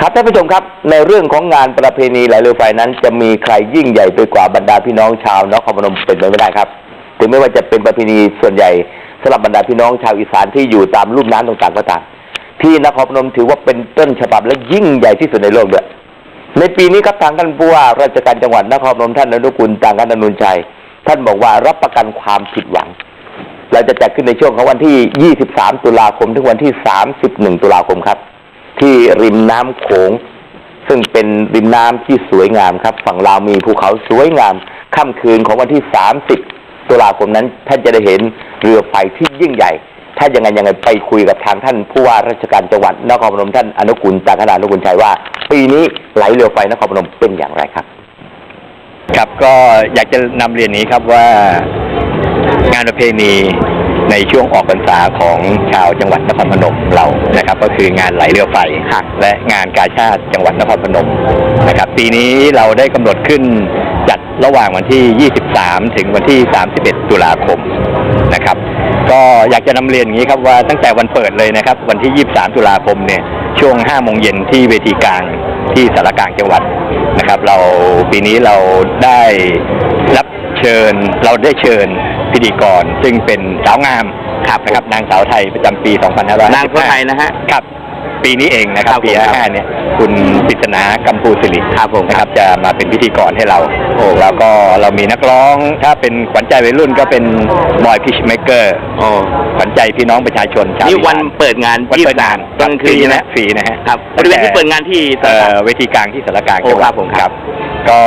ครับท่านผู้ชมครับ ในเรื่องของงานประเพณีไหลเรือไฟนั้น จะมีใครยิ่งใหญ่ไปกว่าบรรดาพี่น้องชาวนครพนมเป็นไปไม่ได้ครับ ถึงไม่ว่าจะเป็นประเพณีส่วนใหญ่สำหรับบรรดาพี่น้องชาวอีสานที่อยู่ตามลุ่มน้ำต่างๆก็ตามที่นครพนมถือว่าเป็นต้นฉบับและยิ่งใหญ่ที่สุดในโลกด้วยในปีนี้ครับทางท่านผู้ว่าราชการจังหวัดนครพนมท่านอนุกุลต่างกันอนุนชัยท่านบอกว่ารับประกันความผิดหวัง เราจะจัดขึ้นในช่วงของวันที่ 23 ตุลาคมถึงวันที่ 31 ตุลาคมครับ ที่ริมน้ำโขง ซึ่งเป็นริมน้ำที่สวยงามครับ ฝั่งลาวมีภูเขาสวยงามค่ำคืนของวันที่ 30 ตุลาคมนั้น ท่านจะได้เห็นเรือไฟที่ยิ่งใหญ่ ถ้ายังไงยังไงไปคุยกับทางท่านผู้ว่าราชการจังหวัดนครพนมท่านอนุกุลจากขนาดนุกุลชัยว่า ปีนี้ไหลเรือไฟนครพนมเป็นอย่างไรครับ ครับก็อยากจะนำเรียนนี้ครับว่างานประเพณี ในช่วงออกพรรษาของชาวจังหวัดนครพนมเรานะครับ ก็คืองานไหลเรือไฟและงานกาชาติจังหวัดนครพนมนะครับ ปีนี้เราได้กำหนดขึ้นจัดระหว่างวันที่ 23 ถึงวันที่ 31 ตุลาคมนะครับ ก็อยากจะนำเรียนอย่างนี้ครับว่าตั้งแต่วันเปิดเลยนะครับ วันที่ 23 ตุลาคมเนี่ยช่วง 5 โมงเย็นที่เวทีกลางที่สารกลางจังหวัดนะครับ เราปีนี้เราได้รับเชิญเราได้เชิญ พิธีกร ซึ่งเป็นสาวงามครับนะครับนางสาวไทยประจำปี 2555นางสาวไทยนะฮะครับ ปีนี้เองนะครัครับบปีผมครับ55เนี่ยคุณปริศนากัมพูสิริครับผมนะครับจะมาเป็นพิธีกรให้เราแล้วก็เรามีนักร้อง ถ้าเป็นขวัญใจวัยรุ่นก็เป็นบอยพิชเมเกอร์อ๋อขวัญใจพี่น้องประชาชนชาวนี่วันอีสาเปิดงานวันเปิดงานกลางคืนฟรีนะฟรีนะฮะครับบริเวณที่เปิดงานที่เอ่อเวทีกลางที่สารกลางโอ้จังหวัครัดบผมครับ ก็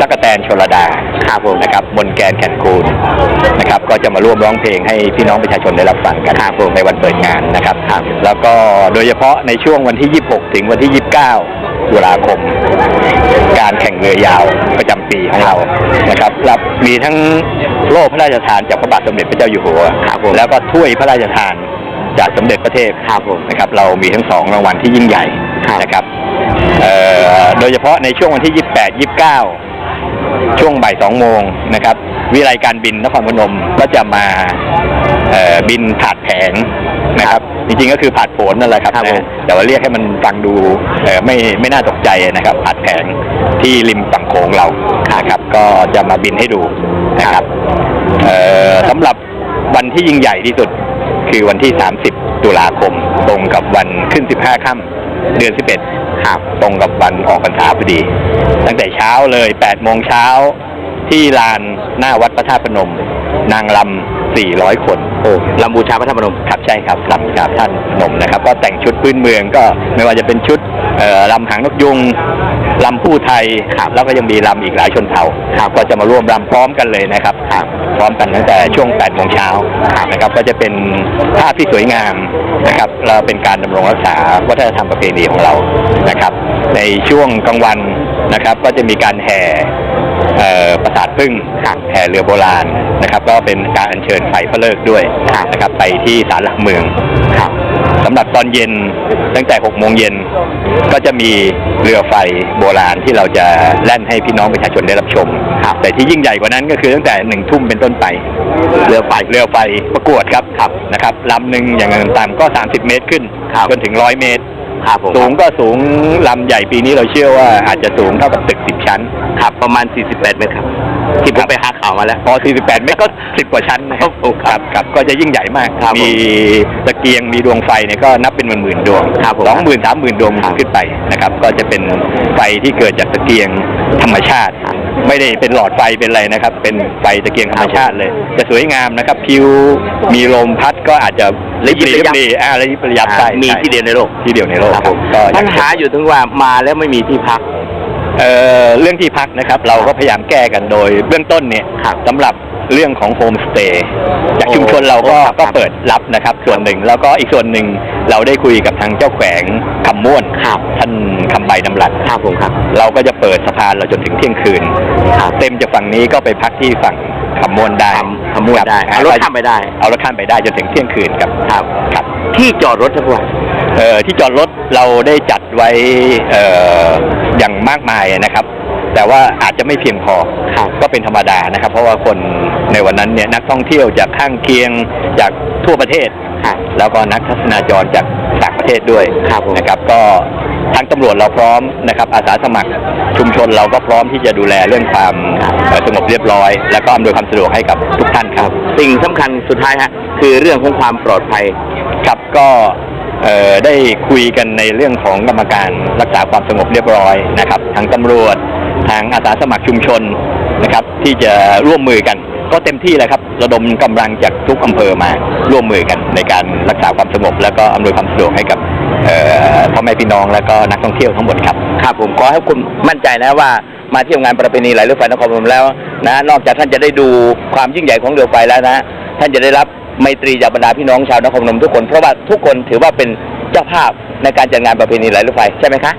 ตั๊กแตนชลดาครับผมนะครับบนแกนแคนคูนนะครับก็จะมาร่วมร้องเพลงให้พี่น้องประชาชนได้รับฟังกันในวันเปิดงานนะครับแล้วก็โดยเฉพาะในช่วงวันที่ 26 ถึงวันที่ 29 ตุลาคม การแข่งเรือยาวประจำปีของเรานะครับรับมีทั้งโล่พระราชทานจากพระบาทสมเด็จพระเจ้าอยู่หัวครับผมแล้วก็ถ้วยพระราชทานจากสมเด็จพระเทพครับผมนะครับเรามีทั้งสองรางวัลที่ยิ่งใหญ่ครับนะครับเอ่อโดยเฉพาะในช่วงวันที่ 28 29 ช่วงบ่ายสองโมงนะครับ วิไลการบินนครพนมก็จะมาเอ่อบินผาดแผงนะครับจริงๆก็คือผาดโผนนั่นแหละครับครับผมนะแต่ว่าเรียกให้มันฟังดูเอ่อไม่ไม่น่าตกใจนะครับผาดแผงที่ริมฝั่งโขงเรานะครับก็จะมาบินให้ดูนะครับเอ่อสำหรับวันที่ยิ่งใหญ่ที่สุดคือวันที่ 30 ตุลาคม ตรงกับวันขึ้น 15 ค่ำเดือน 11 ครับ ตรงกับวันออกพรรษาพอดี ตั้งแต่เช้าเลย8โมงเช้าที่ลานหน้าวัดพระธาตุพนม นางลำ400 คนโอ้ลำบูชาพระธาตุพนมครับใช่ครับลำบูชาพระธาตุพนมนะครับ ก็แต่งชุดพื้นเมืองก็ไม่ว่าจะเป็นชุดเอ่อ ลำหางนกยุงลำผู้ไทยแล้วก็ยังมีลำอีกหลายชนเผ่าก็จะมาร่วมรำพร้อมกันเลยนะครับพร้อมกันตั้งแต่ช่วง8โมงเช้านะครับก็จะเป็นภาพที่สวยงามนะครับเราเป็นการดำรงรักษาวัฒนธรรมประเพณีของเรานะครับ ในช่วงกลางวันนะครับ ก็จะมีการแห่ ประสาทพึ่งแห่เรือโบราณนะครับ ก็เป็นการอัญเชิญไฟพระเลิกษ์ด้วยนะครับไปที่ศาลหลักเมืองครับสำหรับตอนเย็นตั้งแต่ 6 โมงเย็นก็จะมีเรือไฟโบราณที่เราจะแล่นให้พี่น้องประชาชนได้รับชมแต่ที่ยิ่งใหญ่กว่านั้นก็คือตั้งแต่หนึ่งทุ่มเป็นต้นไป เรือไฟเรือไฟประกวดครับครับนะครับลำหนึ่งอย่างต่ำก็ 30 เมตรขึ้นครับจนถึง 100 เมตรครับผมสูงก็สูงลำใหญ่ปีนี้เราเชื่อว่าอาจจะสูงเท่ากับตึก 10 ชั้นครับ ประมาณ 48 เมตรครับที่ผมไปหาข่าวมาแล้วพอ 48 เมตรก็ 10 กว่าชั้นนะครับโอ้ครับครับก็จะยิ่งใหญ่มากครับผมมีตะเกียงมีดวงไฟเนี่ยก็นับเป็นหมื่นๆดวงครับผมสองหมื่นสามหมื่นดวงครับขึ้นไปนะครับ ก็จะเป็นไฟที่เกิดจากตะเกียงธรรมชาติ ไม่ได้เป็นหลอดไฟเป็นอะไรนะครับ เป็นไฟตะเกียงธรรมชาติเลย จะสวยงามนะครับพิวมีลมพัดก็อาจจะระยิบระยับดีอ่าระยิบระยับใช่มีใช่ที่เดียวในโลกที่เดียวในโลกครับก็อยปักญจะหาอยู่ถึงว่ามาแล้วไม่มีที่พัก เอ่อเรื่องที่พักนะครับ เราก็พยายามแก้กันโดย เบื้องต้นเนี่ยครับสำหรับเรื่องของโฮมสเตย์จากชุมชนเราก็โอ้ครับก็เปิดรับนะครับ ส่วนหนึ่งแล้วก็อีกส่วนหนึ่งเราได้คุยกับทางเจ้าแขวงคำม่วนครับท่านคำใบนำรัดครับผมครับ เราก็จะเปิดสะพานเราจนถึงเที่ยงคืนครับเต็มจากฝั่งนี้ก็ไปพักที่ฝั่ง คำม่วนได้คำคำม่วนได้คบเอารถข้ามไปได้ เอารถข้ามไปได้จนถึงเที่ยงคืนครับครับครับ ที่จอดรถทั้งวันเอ่อที่จอดรถเราได้จัดไว้เอ่ออย่างมากมายนะครับ แต่ว่าอาจจะไม่เพียงพอครับก็เป็นธรรมดานะครับ เพราะว่าคนในวันนั้นเนี่ยนักท่องเที่ยวจากข้างเคียงจากทั่วประเทศ ครับแล้วก็นักทัศนาจรจากต่างประเทศด้วยครับผมนะครับ ก็ทางตำรวจเราพร้อมนะครับ อาสาสมัครชุมชนเราก็พร้อมที่จะดูแลเรื่องความเอ่อสงบเรียบร้อย และก็อำนวยความสะดวกให้กับทุกท่านครับ สิ่งสำคัญสุดท้ายฮะคือเรื่องของความปลอดภัย ครับก็เอ่อได้คุยกันในเรื่องของกรรมการรักษาความสงบเรียบร้อยนะครับทางตำรวจทางอาสาสมัครชุมชนนะครับที่จะร่วมมือกัน ก็เต็มที่เลยครับระดมกำลังจากทุกอำเภอมาร่วมมือกันในการรักษาความสงบ แล้วก็อำนวยความสะดวกให้กับพ่อแม่พี่น้องและก็นักท่องเที่ยวทั้งหมดครับครับผมขอให้คุณมั่นใจนะว่ามาเที่ยวงานประเพณีไหลเรือไฟนครพนมแล้วนะนอกจากท่านจะได้ดูความยิ่งใหญ่ของเรือไฟแล้วนะ ท่านจะได้รับไมตรีจากบรรดาพี่น้องชาวนครพนมทุกคนเพราะว่าทุกคนถือว่าเป็นเจ้าภาพในการจัดงานประเพณีไหลเรือไฟใช่ไหมคะ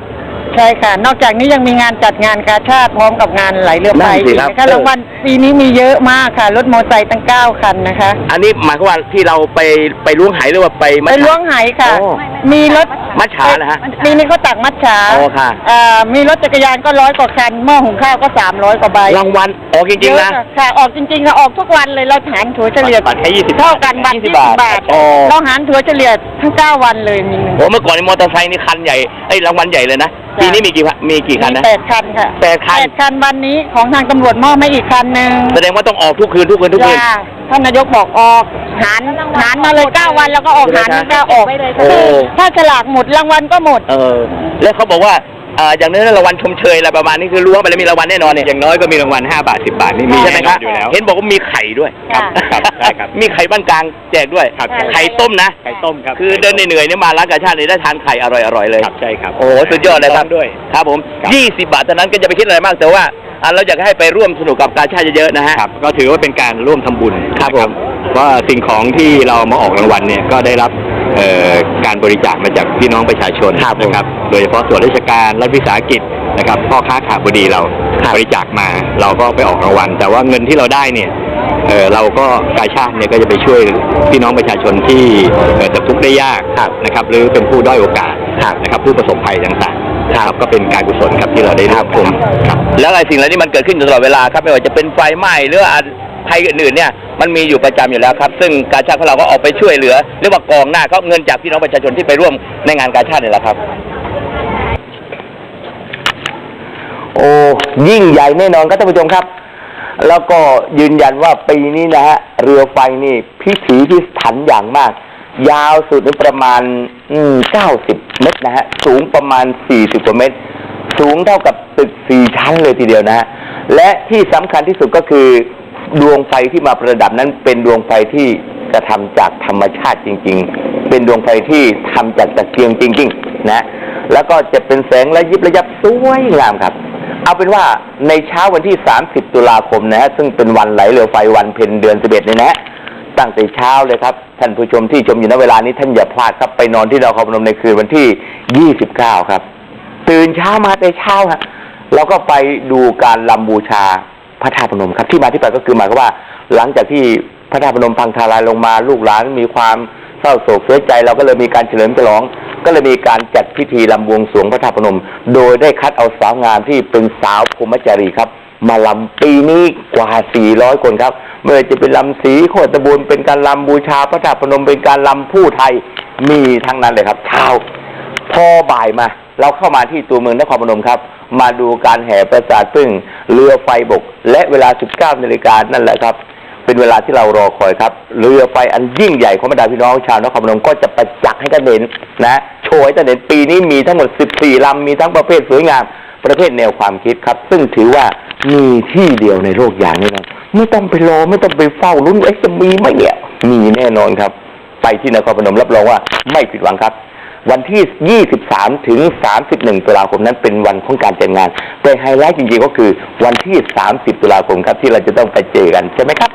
ใช่ค่ะ นอกจากนี้ยังมีงานจัดงานกาชาติพร้อมกับงานไหลเรือไฟนั่นสิอีกครับนะคะรางวัลปีนี้มีเยอะมากค่ะ รถมอเตอร์ไซค์ตั้งเก้าคันนะคะ อันนี้หมายความว่าที่เราไปไปล้วงไหหรือว่าไปมัดไปฉา ล้วงไหค่ะ โอ้ มีรถมัดฉาเหรอฮะ ปีนี้เขาตักมัดฉาโอ้ค่ะ เอ่อมีรถจักรยานก็ร้อยกว่าคันหม้อหุงข้าวก็สามร้อยกว่าใบรางวัลออกจริงๆนะ เยอค่ะออกจริงๆค่ะออกทุกวันเลยเราหารถัวเฉลี่ยบัตรแค่20เท่ากันบัตร20ยี่สิบาทบบาทโอ้ เราหารถัวเฉลี่ยทั้งเก้าวันเลยมีหนึ่ง โอ้เมื่อก่อนนี่มอเตอร์ไซค์นี่คันใหญ่ไอ้ยรางวัลใหญ่เลยนะจ้ะปีนี้มีกี่พันมีกี่คันนะ แปดคันค่ะแปดคัน แปดคันวันนี้ของทางตำรวจมอบให้อีกคันหนึ่งแสดงว่าต้องออกทุกคืนทุกคืนทุกคืน จ้าท่านนายกบอกออกหารหารมาเลยเก้าวันแล้วก็ออกหารทั้งเก้าออกโอ้ คือถ้าฉลากหมดรางวัลก็หมด เออ แล้วเขาบอกว่า อ่าอย่างนั้นรางวัลชมเชยอะไรประมาณนี้คือรู้ว่าไปแล้วมีรางวัลแน่นอนเนี่ยอย่างน้อยก็มีรางวัล5บาท 10 บาทนี่มีใช่ไหมครับแน่นอนอยู่แล้ว เห็นบอกว่ามีไข่ด้วยครับครับใช่ครับ มีไข่บ้านกลางแจกด้วยครับ ไข่ต้มนะ ไข่ต้มครับคือเดินเหนื่อยๆเนี่ยมาร้านกาชาติเนี่ยได้ทานไข่อร่อยๆเลย ครับใช่ครับโอ้โหสุดยอดเลยครับ ต้มด้วย ครับผม ครับยี่สิบบาทเท่านั้นก็จะไปคิดอะไรมากแต่ว่าอะเราอยากให้ไปร่วมสนุกกับกาชาติเยอะๆนะฮะ ครับก็ถือว่าเป็นการร่วมทำบุญครับนะผม ว่าสิ่งของที่เรามาออกรางวัลเนี่ยก็ได้รับเอ่อ การบริจาคมาจากพี่น้องประชาชนครับผมนะครับ โดยเฉพาะส่วนราชการรัฐวิสาหกิจนะครับพ่อค้าขาบดีเราครับบริจาคมา เราก็ไปออกรางวัล แต่ว่าเงินที่เราได้เนี่ยเอ่อเราก็กาชาติเนี่ยก็จะไปช่วยพี่น้องประชาชนที่เอ่อตกทุกข์ได้ยากนะครับ หรือเป็นผู้ด้อยโอกาสนะครับผู้ประสบภัยต่างๆนะครับก็เป็นการกุศลครับที่เราได้คร่รัวบมผมครับแล้วไอ้สิ่งเหล่านี้มันเกิดขึ้นอยู่ตลอดเวลาครับไม่ว่าจะเป็นไฟไหม้หรือว่า ภัยอื่นๆเนี่ยมันมีอยู่ประจำอยู่แล้วครับ ซึ่งการชาติของเราก็ออกไปช่วยเหลือเรียกว่ากองหน้าเขาเงินจากพี่น้องประชาชนที่ไปร่วมในงานการชาตินี่แหละครับ โอ้ยิ่งใหญ่แน่นอนครับท่านผู้ชมครับ แล้วก็ยืนยันว่าปีนี้นะฮะเรือไฟนี่พิถีพิถันอย่างมาก ยาวสุดประมาณอืม90เมตรนะฮะสูงประมาณ40กว่าเมตร สูงเท่ากับตึกสี่ชั้นเลยทีเดียวนะฮะและที่สำคัญที่สุดก็คือ ดวงไฟที่มาประดับนั้นเป็นดวงไฟที่กระทำจากธรรมชาติจริง ๆ เป็นดวงไฟที่ทำจากตะเกียงจริง ๆ นะ แล้วก็จะเป็นแสงระยิบระยับสวยงามครับ เอาเป็นว่าในเช้าวันที่ 30 ตุลาคมนะฮะซึ่งเป็นวันไหลเรือไฟวันเพ็ญเดือน 11เนี่ยนะฮะตั้งแต่เช้าเลยครับ ท่านผู้ชมที่ชมอยู่ณเวลานี้ท่านอย่าพลาดครับไปนอนที่ดาวคอพนมในคืนวันที่ 29 ครับ ตื่นเช้ามาแต่เช้าฮะเราก็ไปดูการลำบูชา พระธาตุพนมครับ ที่มาที่ไปก็คือหมายความว่า หลังจากที่พระธาตุพนมพังทลายลงมาลูกหลานมีความเศร้าโศกเสียใจเราก็เลยมีการเฉลิมฉลอง ก็เลยมีการจัดพิธีลำบวงสวงพระธาตุพนม โดยได้คัดเอาสาวงามที่เป็นสาวพรหมจารีครับ มาลำปีนี้กว่า 400 คนครับไม่ว่าจะเป็นลำสีโคตรบุญเป็นการลำบูชาพระธาตุพนมเป็นการลำผู้ไทยมีทั้งนั้นเลยครับเช้าพอบ่ายมา เราเข้ามาที่ตัวเมืองนครพนมครับ มาดูการแห่ประสาทพึ่งเรือไฟบก และเวลา 19นาฬิกานั่นแหละครับ เป็นเวลาที่เรารอคอยครับ เรือไฟอันยิ่งใหญ่ของบรรดาพี่น้องชาวนครพนมก็จะประจักษ์ให้ท่านเห็นนะโชว์ให้ท่านเห็นปีนี้มีทั้งหมด 14ลำมีทั้งประเภทสวยงาม ประเภทแนวความคิดครับ ซึ่งถือว่ามีที่เดียวในโลกอย่างนี้นะไม่ต้องไปรอไม่ต้องไปเฝ้าลุ้นเอ๊ะจะมีไหมเนี่ยมีแน่นอนครับ ไปที่นครพนมรับรองว่าไม่ผิดหวังครับ วันที่ 23 ถึง 31 ตุลาคมนั้นเป็นวันของการจัดงานแต่ไฮไลท์จริงๆก็คือวันที่ 30 ตุลาคมครับที่เราจะต้องไปเจอกันใช่ไหมครับ